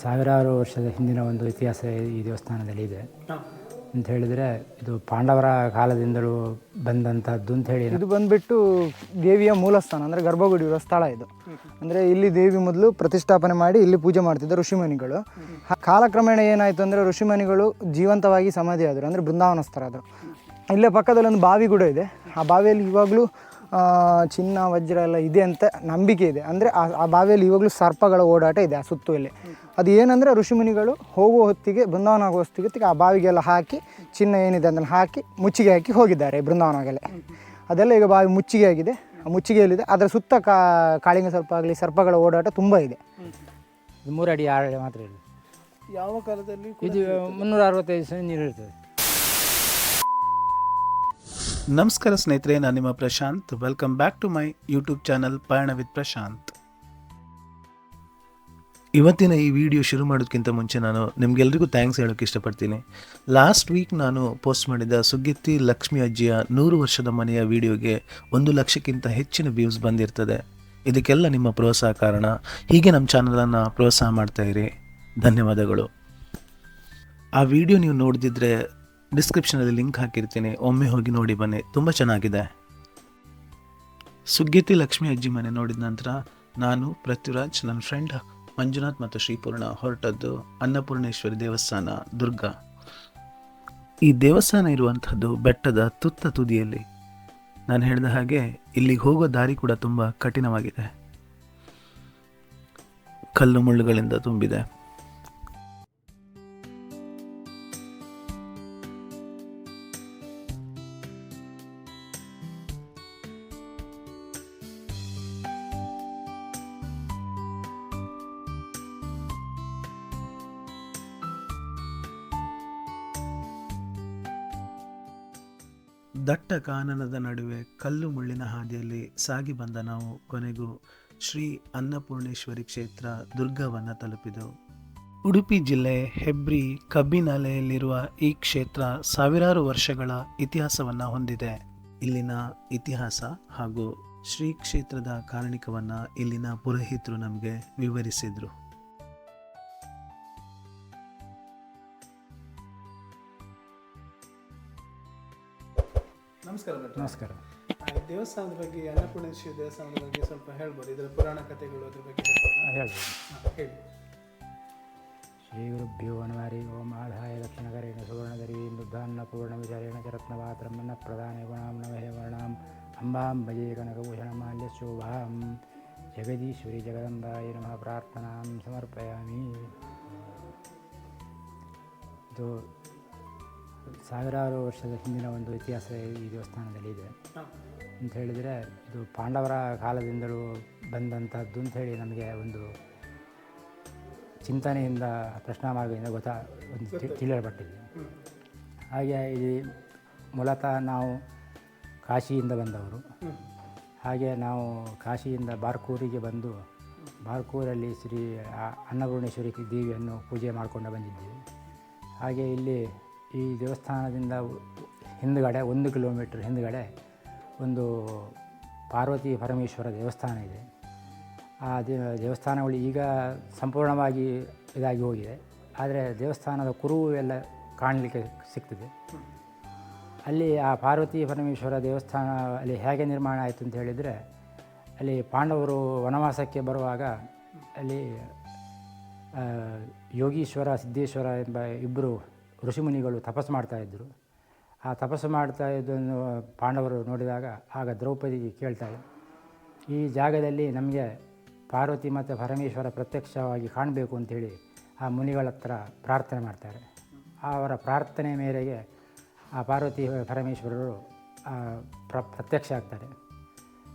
ಸಾವಿರಾರು ವರ್ಷದ ಹಿಂದಿನ ಒಂದು ಇತಿಹಾಸ ಈ ದೇವಸ್ಥಾನದಲ್ಲಿ ಇದೆ. ಅಂತ ಹೇಳಿದರೆ ಇದು ಪಾಂಡವರ ಕಾಲದಿಂದಲೂ ಬಂದಂಥದ್ದು ಅಂತ ಹೇಳಿ. ಇದು ಬಂದ್ಬಿಟ್ಟು ದೇವಿಯ ಮೂಲಸ್ಥಾನ ಅಂದರೆ ಗರ್ಭಗುಡಿ ಇರೋ ಸ್ಥಳ ಇದು. ಅಂದರೆ ಇಲ್ಲಿ ದೇವಿ ಮೊದಲು ಪ್ರತಿಷ್ಠಾಪನೆ ಮಾಡಿ ಇಲ್ಲಿ ಪೂಜೆ ಮಾಡ್ತಿದ್ದ ಋಷಿಮುನಿಗಳು. ಕಾಲಕ್ರಮೇಣ ಏನಾಯಿತು ಅಂದರೆ ಋಷಿಮುನಿಗಳು ಜೀವಂತವಾಗಿ ಸಮಾಧಿ ಆದರು ಅಂದರೆ ಬೃಂದಾವನಸ್ಥರಾದರು. ಇಲ್ಲೇ ಪಕ್ಕದಲ್ಲಿ ಒಂದು ಬಾವಿ ಕೂಡ ಇದೆ. ಆ ಬಾವಿಯಲ್ಲಿ ಇವಾಗಲೂ ಚಿನ್ನ ವಜ್ರ ಎಲ್ಲ ಇದೆ ಅಂತ ನಂಬಿಕೆ ಇದೆ. ಅಂದರೆ ಆ ಆ ಬಾವಿಯಲ್ಲಿ ಇವಾಗಲೂ ಸರ್ಪಗಳ ಓಡಾಟ ಇದೆ ಆ ಸುತ್ತುವಲ್ಲಿ. ಅದು ಏನಂದರೆ ಋಷಿಮುನಿಗಳು ಹೋಗುವ ಹೊತ್ತಿಗೆ ಬೃಂದಾವನ ಆಗುವ ಹೊತ್ತಿಗೆ ಆ ಬಾವಿಗೆಲ್ಲ ಹಾಕಿ ಚಿನ್ನ ಏನಿದೆ ಅದನ್ನು ಹಾಕಿ ಮುಚ್ಚಿಗೆ ಹಾಕಿ ಹೋಗಿದ್ದಾರೆ ಬೃಂದಾವನಗೆಲ್ಲ. ಅದೆಲ್ಲ ಈಗ ಬಾವಿ ಮುಚ್ಚಿಗೆ ಆಗಿದೆ. ಆ ಮುಚ್ಚಿಗೆಯಲ್ಲಿದೆ. ಅದರ ಸುತ್ತ ಕಾ ಕಾಳಿಂಗ ಸರ್ಪ ಆಗಲಿ ಸರ್ಪಗಳ ಓಡಾಟ ತುಂಬ ಇದೆ. ಮೂರಡಿ ಮೂರು ಅಡಿ ಆರು ಅಡಿ ಮಾತ್ರ ಇರಲಿ ಯಾವ ಕಾಲದಲ್ಲಿ ಇದು ಮುನ್ನೂರ ಅರವತ್ತೈದು ಸಹ ನೀರು ಇರ್ತದೆ. ನಮಸ್ಕಾರ ಸ್ನೇಹಿತರೆ, ನಾನು ನಿಮ್ಮ Prashant. Welcome back to my YouTube channel Payana with Prashant. ಇವತ್ತಿನ ಈ ವಿಡಿಯೋ ಶುರು ಮಾಡೋದಕ್ಕಿಂತ ಮುಂಚೆ ನಾನು ನಿಮಗೆಲ್ಲರಿಗೂ ಥ್ಯಾಂಕ್ಸ್ ಹೇಳೋಕ್ಕೆ ಇಷ್ಟಪಡ್ತೀನಿ. ಲಾಸ್ಟ್ ವೀಕ್ ನಾನು ಪೋಸ್ಟ್ ಮಾಡಿದ ಸುಗ್ಗಿತ್ತಿ ಲಕ್ಷ್ಮಿ ಅಜ್ಜಿಯ ನೂರು ವರ್ಷದ ಮನೆಯ ವಿಡಿಯೋಗೆ ಒಂದು ಲಕ್ಷಕ್ಕಿಂತ ಹೆಚ್ಚಿನ ವ್ಯೂಸ್ ಬಂದಿರ್ತದೆ. ಇದಕ್ಕೆಲ್ಲ ನಿಮ್ಮ ಪ್ರೋತ್ಸಾಹ ಕಾರಣ. ಹೀಗೆ ನಮ್ಮ ಚಾನಲನ್ನು ಪ್ರೋತ್ಸಾಹ ಮಾಡ್ತಾ ಇರಿ. ಧನ್ಯವಾದಗಳು. ಆ ವಿಡಿಯೋ ನೀವು ನೋಡಿದಿದ್ರೆ ಡಿಸ್ಕ್ರಿಪ್ಷನಲ್ಲಿ ಲಿಂಕ್ ಹಾಕಿರ್ತೀನಿ. ಒಮ್ಮೆ ಹೋಗಿ ನೋಡಿ ಬನ್ನಿ. ತುಂಬ ಚೆನ್ನಾಗಿದೆ. ಸುಗ್ಗಿತಿ ಲಕ್ಷ್ಮಿ ಅಜ್ಜಿ ಮನೆ ನೋಡಿದ ನಂತರ ನಾನು, ಪೃಥ್ವಿರಾಜ್, ನನ್ನ ಫ್ರೆಂಡ್ ಮಂಜುನಾಥ್ ಮತ್ತು ಶ್ರೀಪೂರ್ಣ ಹೊರಟದ್ದು ಅನ್ನಪೂರ್ಣೇಶ್ವರಿ ದೇವಸ್ಥಾನ, ದುರ್ಗ. ಈ ದೇವಸ್ಥಾನ ಇರುವಂಥದ್ದು ಬೆಟ್ಟದ ತುತ್ತ ತುದಿಯಲ್ಲಿ. ನಾನು ಹೇಳಿದ ಹಾಗೆ ಇಲ್ಲಿಗೆ ಹೋಗೋ ದಾರಿ ಕೂಡ ತುಂಬ ಕಠಿಣವಾಗಿದೆ. ಕಲ್ಲು ಮುಳ್ಳುಗಳಿಂದ ತುಂಬಿದೆ. ದಟ್ಟ ಕಾನನದ ನಡುವೆ ಕಲ್ಲು ಮುಳ್ಳಿನ ಹಾದಿಯಲ್ಲಿ ಸಾಗಿ ಬಂದ ನಾವು ಕೊನೆಗೂ ಶ್ರೀ ಅನ್ನಪೂರ್ಣೇಶ್ವರಿ ಕ್ಷೇತ್ರ ದುರ್ಗವನ್ನು ತಲುಪಿದೆವು. ಉಡುಪಿ ಜಿಲ್ಲೆ ಹೆಬ್ರಿ ಕಬ್ಬಿನಲೆಯಲ್ಲಿರುವ ಈ ಕ್ಷೇತ್ರ ಸಾವಿರಾರು ವರ್ಷಗಳ ಇತಿಹಾಸವನ್ನು ಹೊಂದಿದೆ. ಇಲ್ಲಿನ ಇತಿಹಾಸ ಹಾಗೂ ಶ್ರೀ ಕ್ಷೇತ್ರದ ಕಾರಣಿಕವನ್ನು ಇಲ್ಲಿನ ಪುರೋಹಿತರು ನಮಗೆ ವಿವರಿಸಿದರು. ನಮಸ್ಕಾರ ನಮಸ್ಕಾರ. ಈ ದೇವಸ್ಥಾನದ ಬಗ್ಗೆ ಅನ್ನಪೂರ್ಣೇಶ್ವರಿ ದೇವಸ್ಥಾನದ ಬಗ್ಗೆ ಸ್ವಲ್ಪ ಹೇಳ್ಬೋದು. ಇದರ ಪುರಾಣ ಕಥೆಗಳು ಅದ್ರ ಬಗ್ಗೆ ಹೇಳ್ಬೋದಾ? ಹೇಳ್ಬೋದು. ಹಾ, ಹೇಳಿ ಶ್ರೀ ಗುರುಭ್ಯೋ ನಮರಿ ಓಂ. ಆಧಾಯ ಲಕ್ಷಣಕರೇಣ ಸುವರ್ಣಧರಿ ಮೃದ್ಧಾನ್ನ ಪೂರ್ಣ ವಿಚಾರೇಣ ಚ ರತ್ನಪಾತ್ರಮನ್ನ ಪ್ರಧಾನ ಗುಣಾಂ ನಮಹೇ ವರ್ಣಾಂ. ಅಂಬಾಂ ಭಜೆ ಕನಕಭೂಷಣ ಮಾಲ್ಯ ಶೋಭಾಂ. ಜಗದೀಶ್ವರಿ ಜಗದಂಬಾಯ ನಮಃ ಪ್ರಾರ್ಥನಾಂ. ಸಮರ್ಪಯಾಮಿ. ಇದು ಸಾವಿರಾರು ವರ್ಷದ ಹಿಂದಿನ ಒಂದು ಇತಿಹಾಸ ಈ ದೇವಸ್ಥಾನದಲ್ಲಿ ಇದೆ. ಅಂತ ಹೇಳಿದರೆ ಇದು ಪಾಂಡವರ ಕಾಲದಿಂದಲೂ ಬಂದಂಥದ್ದು ಅಂತ ಹೇಳಿ ನಮಗೆ ಒಂದು ಚಿಂತನೆಯಿಂದ ಪ್ರಶ್ನಾ ಮಾರ್ಗದಿಂದ ಗೊತ್ತಾ, ಒಂದು ತಿಳಿಯಲ್ಪಟ್ಟಿದೆ. ಹಾಗೆ ಇಲ್ಲಿ ಮೂಲತಃ ನಾವು ಕಾಶಿಯಿಂದ ಬಂದವರು. ಹಾಗೆ ನಾವು ಕಾಶಿಯಿಂದ ಬಾರ್ಕೂರಿಗೆ ಬಂದು, ಬಾರ್ಕೂರಲ್ಲಿ ಶ್ರೀ ಅನ್ನಪೂರ್ಣೇಶ್ವರಿ ದೇವಿಯನ್ನು ಪೂಜೆ ಮಾಡಿಕೊಂಡು ಬಂದಿದ್ದೀವಿ. ಹಾಗೆ ಇಲ್ಲಿ ಈ ದೇವಸ್ಥಾನದಿಂದ ಹಿಂದುಗಡೆ, ಒಂದು ಕಿಲೋಮೀಟ್ರ್ ಹಿಂದುಗಡೆ ಒಂದು ಪಾರ್ವತಿ ಪರಮೇಶ್ವರ ದೇವಸ್ಥಾನ ಇದೆ. ಆ ದೇವಸ್ಥಾನಗಳು ಈಗ ಸಂಪೂರ್ಣವಾಗಿ ಇದಾಗಿ ಹೋಗಿದೆ. ಆದರೆ ದೇವಸ್ಥಾನದ ಕುರುವು ಎಲ್ಲ ಕಾಣಲಿಕ್ಕೆ ಸಿಗ್ತದೆ ಅಲ್ಲಿ ಆ ಪಾರ್ವತಿ ಪರಮೇಶ್ವರ ದೇವಸ್ಥಾನ ಅಲ್ಲಿ ಹೇಗೆ ನಿರ್ಮಾಣ ಆಯಿತು ಅಂತ ಹೇಳಿದರೆ, ಅಲ್ಲಿ ಪಾಂಡವರು ವನವಾಸಕ್ಕೆ ಬರುವಾಗ ಅಲ್ಲಿ ಯೋಗೀಶ್ವರ, ಸಿದ್ದೇಶ್ವರ ಎಂಬ ಇಬ್ಬರು ಋಷಿಮುನಿಗಳು ತಪಸ್ಸು ಮಾಡ್ತಾಯಿದ್ರು ಆ ತಪಸ್ಸು ಮಾಡ್ತಾ ಇದ್ದನ್ನು ಪಾಂಡವರು ನೋಡಿದಾಗ ಆಗ ದ್ರೌಪದಿ ಕೇಳ್ತಾಳೆ, ಈ ಜಾಗದಲ್ಲಿ ನಮಗೆ ಪಾರ್ವತಿ ಮತ್ತು ಪರಮೇಶ್ವರ ಪ್ರತ್ಯಕ್ಷವಾಗಿ ಕಾಣಬೇಕು ಅಂಥೇಳಿ ಆ ಮುನಿಗಳ ಹತ್ರ ಪ್ರಾರ್ಥನೆ ಮಾಡ್ತಾರೆ. ಅವರ ಪ್ರಾರ್ಥನೆ ಮೇರೆಗೆ ಆ ಪಾರ್ವತಿ ಪರಮೇಶ್ವರರು ಪ್ರ ಪ್ರತ್ಯಕ್ಷ ಆಗ್ತಾರೆ.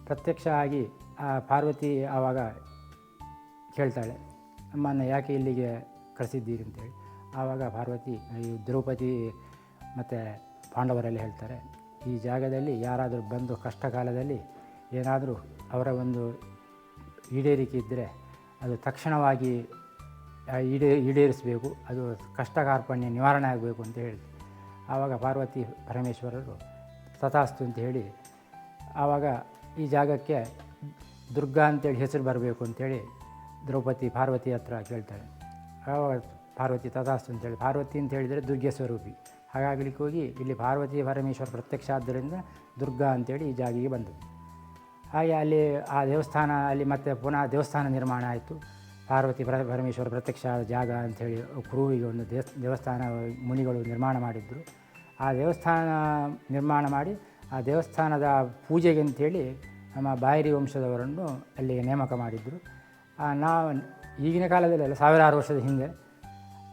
ಪ್ರತ್ಯಕ್ಷ ಆಗಿ ಆ ಪಾರ್ವತಿ ಆವಾಗ ಕೇಳ್ತಾಳೆ ನಮ್ಮನ್ನು ಯಾಕೆ ಇಲ್ಲಿಗೆ ಕಳಿಸಿದ್ದೀರಿ ಅಂತೇಳಿ ಆವಾಗ ಪಾರ್ವತಿ, ಈ ದ್ರೌಪದಿ ಮತ್ತು ಪಾಂಡವರಲ್ಲಿ ಹೇಳ್ತಾರೆ, ಈ ಜಾಗದಲ್ಲಿ ಯಾರಾದರೂ ಬಂದು ಕಷ್ಟ ಕಾಲದಲ್ಲಿ ಏನಾದರೂ ಅವರ ಒಂದು ಈಡೇರಿಕೆ ಇದ್ದರೆ ಅದು ತಕ್ಷಣವಾಗಿ ಈಡೇ, ಈಡೇರಿಸಬೇಕು, ಅದು ಕಷ್ಟ ಕಾರ್ಪಣ್ಯ ನಿವಾರಣೆ ಆಗಬೇಕು ಅಂತ ಹೇಳಿ. ಆವಾಗ ಪಾರ್ವತಿ ಪರಮೇಶ್ವರರು ತಥಾಸ್ತು ಅಂತ ಹೇಳಿ, ಆವಾಗ ಈ ಜಾಗಕ್ಕೆ ದುರ್ಗಾ ಅಂತೇಳಿ ಹೆಸರು ಬರಬೇಕು ಅಂತೇಳಿ ದ್ರೌಪದಿ ಪಾರ್ವತಿ ಹತ್ರ ಕೇಳ್ತಾರೆ. ಆವಾಗ ಪಾರ್ವತಿ ತದಾಸ್ತು ಅಂತೇಳಿ ಪಾರ್ವತಿ ಅಂತ ಹೇಳಿದರೆ ದುರ್ಗೆ ಸ್ವರೂಪಿ. ಹಾಗಾಗಲಿಕ್ಕೆ ಹೋಗಿ ಇಲ್ಲಿ ಪಾರ್ವತಿ ಪರಮೇಶ್ವರ ಪ್ರತ್ಯಕ್ಷ ಆದ್ದರಿಂದ ದುರ್ಗಾ ಅಂತೇಳಿ ಈ ಜಾಗಿಗೆ ಬಂದದ್ದು ಹಾಗೆ ಅಲ್ಲಿ ಆ ದೇವಸ್ಥಾನ, ಅಲ್ಲಿ ಮತ್ತೆ ಪುನಃ ದೇವಸ್ಥಾನ ನಿರ್ಮಾಣ ಆಯಿತು. ಪಾರ್ವತಿ ಪರ, ಪರಮೇಶ್ವರ ಪ್ರತ್ಯಕ್ಷ ಜಾಗ ಅಂಥೇಳಿ ಕುರುವಿಗೆ ಒಂದು ದೇವಸ್ ದೇವಸ್ಥಾನ ಮುನಿಗಳು ನಿರ್ಮಾಣ ಮಾಡಿದ್ದರು ಆ ದೇವಸ್ಥಾನ ನಿರ್ಮಾಣ ಮಾಡಿ ಆ ದೇವಸ್ಥಾನದ ಪೂಜೆಗೆ ಅಂಥೇಳಿ ನಮ್ಮ ಬಾಯರಿ ವಂಶದವರನ್ನು ಅಲ್ಲಿಗೆ ನೇಮಕ ಮಾಡಿದ್ದರು ನಾವು ಈಗಿನ ಕಾಲದಲ್ಲಿ ಅಲ್ಲ, ಸಾವಿರಾರು ವರ್ಷದ ಹಿಂದೆ